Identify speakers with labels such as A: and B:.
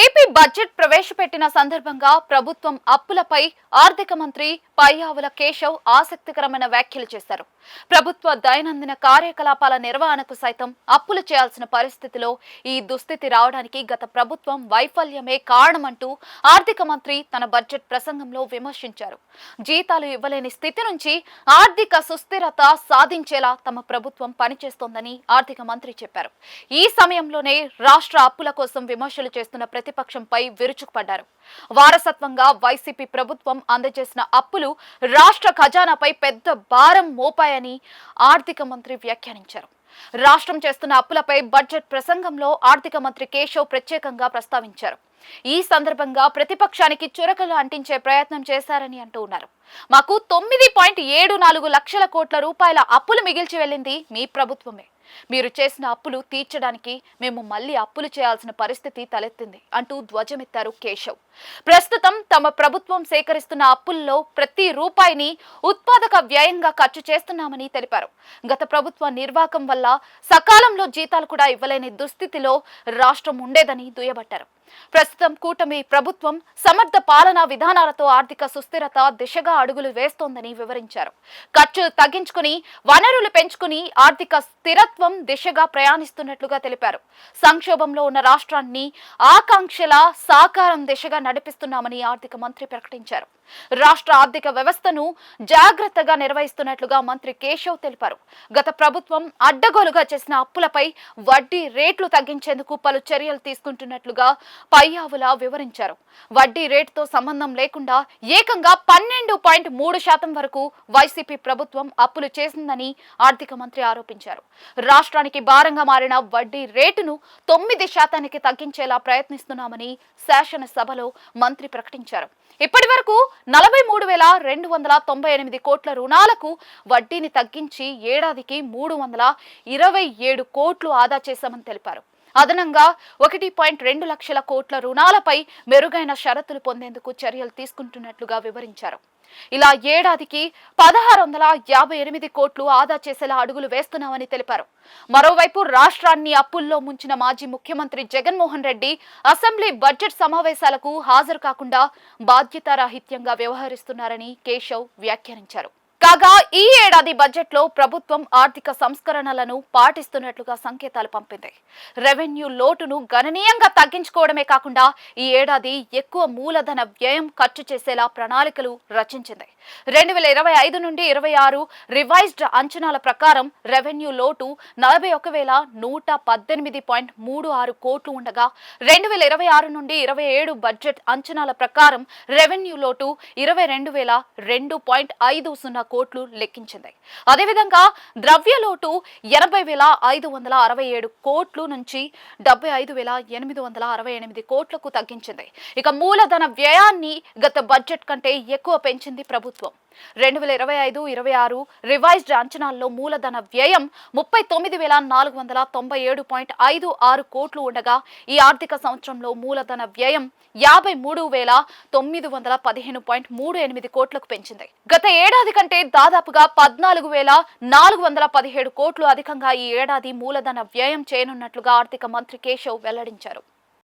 A: AP budget ప్రవేశపెట్టిన సందర్భంగా ప్రభుత్వం అప్పులపై ఆర్థిక మంత్రి పయ్యావుల కేశవ్ ఆసక్తికరమైన వ్యాఖ్యలు చేశారు. ప్రభుత్వ దైనందిన కార్యకలాపాల నిర్వహణకు సైతం అప్పులు చేయాల్సిన పరిస్థితిలో ఈ దుస్థితి రావడానికి గత ప్రభుత్వం వైఫల్యమే కారణమంటూ ఆర్థిక మంత్రి తన బడ్జెట్ ప్రసంగంలో విమర్శించారు. జీతాలు ఇవ్వలేని స్థితి నుంచి ఆర్థిక సుస్థిరత సాధించేలా తమ ప్రభుత్వం పనిచేస్తోందని ఆర్థిక మంత్రి చెప్పారు. ఈ సమయంలోనే రాష్ట్ర అప్పుల కోసం విమర్శలు చేస్తున్న ప్రతిపక్షంపై విరుచుకుపడ్డారు. వారసత్వంగా వైసీపీ ప్రభుత్వం అందజేసిన అప్పులు రాష్ట్ర ఖజానాపై పెద్ద భారం మోపాయని ఆర్థిక మంత్రి వ్యాఖ్యానించారు. రాష్ట్రం చేస్తున్న అప్పులపై బడ్జెట్ ప్రసంగంలో ఆర్థిక మంత్రి కేశవ్ ప్రత్యేకంగా ప్రస్తావించారు. ఈ సందర్భంగా ప్రతిపక్షానికి చురకలు అంటించే ప్రయత్నం చేశారని అంటూ ఉన్నారు. మాకు తొమ్మిది పాయింట్ ఏడు నాలుగు లక్షల కోట్ల రూపాయల అప్పులు మిగిల్చి వెళ్ళింది మీ ప్రభుత్వమే. మీరు చేసిన అప్పులు తీర్చడానికి మేము మళ్ళీ అప్పులు చేయాల్సిన పరిస్థితి తలెత్తింది అంటూ ధ్వజమెత్తారు కేశవ్. ప్రస్తుతం తమ ప్రభుత్వం సేకరిస్తున్న అప్పుల్లో ప్రతి రూపాయిని ఉత్పాదక వ్యయంగా ఖర్చు చేస్తున్నామని తెలిపారు. గత ప్రభుత్వ నిర్వాహకం వల్ల సకాలంలో జీతాలు కూడా ఇవ్వలేని దుస్థితిలో రాష్ట్రం ఉండేదని దుయ్యబట్టారు. ప్రస్తుతం కూటమి ప్రభుత్వం సమర్థ పాలనా విధానాలతో ఆర్థిక సుస్థిరత దిశగా అడుగులు వేస్తోందని వివరించారు. ఖర్చు తగ్గించుకుని వనరులు పెంచుకుని ఆర్థిక స్థిరత్వం దిశగా ప్రయాణిస్తున్నట్లుగా తెలిపారు. సంక్షోభంలో ఉన్న రాష్ట్రాన్ని ఆకాంక్షల సాకారం దిశగా నడిపిస్తున్నామని ఆర్థిక మంత్రి ప్రకటించారు. రాష్ట్ర ఆర్థిక వ్యవస్థను జాగ్రత్తగా నిర్వహిస్తున్నట్లుగా మంత్రి కేశవ్ తెలిపారు. గత ప్రభుత్వం అడ్డగోలుగా చేసిన అప్పులపై వడ్డీ రేట్లు తగ్గించేందుకు పలు చర్యలు తీసుకుంటున్నట్లుగా పయ్యావుల వివరించారు. వడ్డీ రేటుతో సంబంధం లేకుండా ఏకంగా పన్నెండు పాయింట్ మూడు శాతం వరకు వైసీపీ ప్రభుత్వం అప్పులు చేసిందని ఆర్థిక మంత్రి ఆరోపించారు. రాష్ట్రానికి భారంగా మారిన వడ్డీ రేటును తొమ్మిది శాతానికి తగ్గించేలా ప్రయత్నిస్తున్నామని శాసనసభలో మంత్రి ప్రకటించారు. ఇప్పటి వరకు నలభై మూడు వేల రెండు వందల తొంభై ఎనిమిది కోట్ల రుణాలకు వడ్డీని తగ్గించి ఏడాదికి మూడు వందల ఇరవై ఏడు కోట్లు ఆదా చేశామని తెలిపారు. అదనంగా ఒకటి పాయింట్ రెండు లక్షల కోట్ల రుణాలపై మెరుగైన షరతులు పొందేందుకు చర్యలు తీసుకుంటున్నట్లుగా వివరించారు. ఇలా ఏడాదికి పదహారు వందల యాభై ఎనిమిది కోట్లు ఆదా చేసేలా అడుగులు వేస్తున్నామని తెలిపారు. మరోవైపు రాష్ట్రాన్ని అప్పుల్లో ముంచిన మాజీ ముఖ్యమంత్రి జగన్మోహన్ రెడ్డి అసెంబ్లీ బడ్జెట్ సమావేశాలకు హాజరు కాకుండా బాధ్యతారాహిత్యంగా వ్యవహరిస్తున్నారని కేశవ్ వ్యాఖ్యానించారు. కాగా ఈ ఏడాది బడ్జెట్లో ప్రభుత్వం ఆర్థిక సంస్కరణలను పాటిస్తున్నట్లుగా సంకేతాలు పంపింది. రెవెన్యూ లోటును గణనీయంగా తగ్గించుకోవడమే కాకుండా ఈ ఏడాది ఎక్కువ మూలధన వ్యయం ఖర్చు చేసేలా ప్రణాళికలు రచించింది. రెండు వేల ఇరవై ఐదు నుండి ఇరవై ఆరు రివైజ్డ్ అంచనాల ప్రకారం రెవెన్యూ లోటు నలభై ఒక వేల నూట పద్దెనిమిది పాయింట్ మూడు ఆరు కోట్లు ఉండగా రెండు వేల ఇరవై ఆరు నుండి ఇరవై ఏడు బడ్జెట్ అంచనాల ప్రకారం రెవెన్యూ లోటు ఇరవై రెండు వేల రెండు పాయింట్ ఐదు సున్నా కోట్లు లెక్కించింది. అదేవిధంగా ద్రవ్య లోటు ఎనభై వేల ఐదు వందల అరవై ఏడు కోట్లు నుంచి డెబ్బై ఐదు వేల ఎనిమిది వందల అరవై ఎనిమిది కోట్లకు తగ్గించింది. ఇక మూలధన వ్యయాన్ని గత బడ్జెట్ కంటే ఎక్కువ పెంచింది ప్రభుత్వం. రెండు వేల ఇరవై ఐదు ఇరవై ఆరు రివైజ్డ్ అంచనాల్లో మూలధన వ్యయం ముప్పై తొమ్మిది వేల నాలుగు వందల తొంభై ఏడు పాయింట్ ఐదు ఆరు కోట్లు ఉండగా ఈ ఆర్థిక సంవత్సరంలో మూలధన వ్యయం యాభై మూడు వేల తొమ్మిది వందల పదిహేను పాయింట్ మూడు ఎనిమిది కోట్లకు పెంచింది. గత ఏడాది కంటే దాదాపుగా పద్నాలుగు వేల నాలుగు వందల పదిహేడు కోట్లు అధికంగా ఈ ఏడాది మూలధన వ్యయం చేయనున్నట్లుగా ఆర్థిక మంత్రి కేశవ్ వెల్లడించారు